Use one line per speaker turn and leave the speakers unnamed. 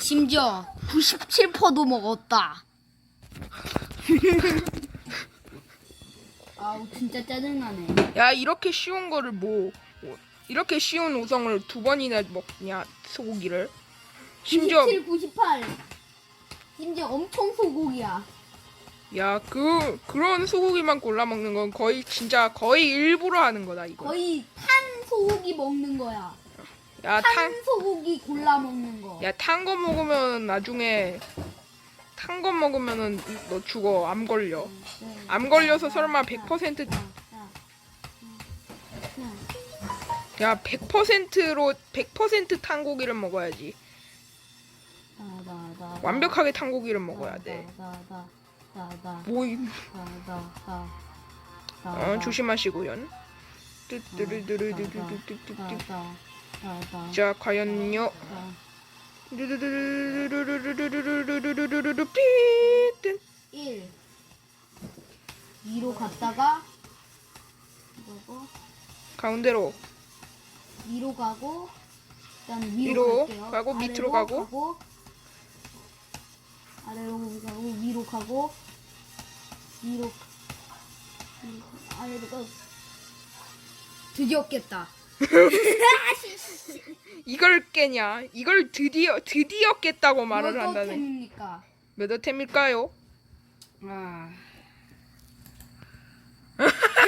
심지어 97%도 먹었다. 아우 진짜 짜증나네.
야 이렇게 쉬운 거를 뭐 뭐, 이렇게 쉬운 우성을 두 번이나 먹냐 소고기를 심지어
97, 98. 심지어 엄청 소고기야.
야 그 그런 소고기만 골라 먹는 건 거의 진짜 거의 일부러 하는 거다 이거
거의 탄 소고기 먹는 거야. 탄
야탄
소고기 골라 먹는 거.
야 탄 거 먹으면 나중에 탄 거 먹으면은 너 죽어 암 걸려
네.
암 걸려서 설마 100%야 100%로 100%탄 고기를 먹어야지 완벽하게 탄 고기를 먹어야 돼. 뭐 이- 어, 조심하시고요. 뚜뚜루뚜루뚜뚜뚜뚜뚜. 자 과연요. 르르르르르르르르르르르르르르르르 삐.
1 2로 갔다가 이거고
가운데로
2로 가고 일단 위로,
위로. 가고 밑으로 가고.
아래로 가고 위로 가고 위로 위로 가- 아래로 가고 드디어 깼다.
이걸 깨냐? 이걸 드디어 드디어 깼다고 말을
몇
한다네.
템입니까?
몇 호템일까요?
아.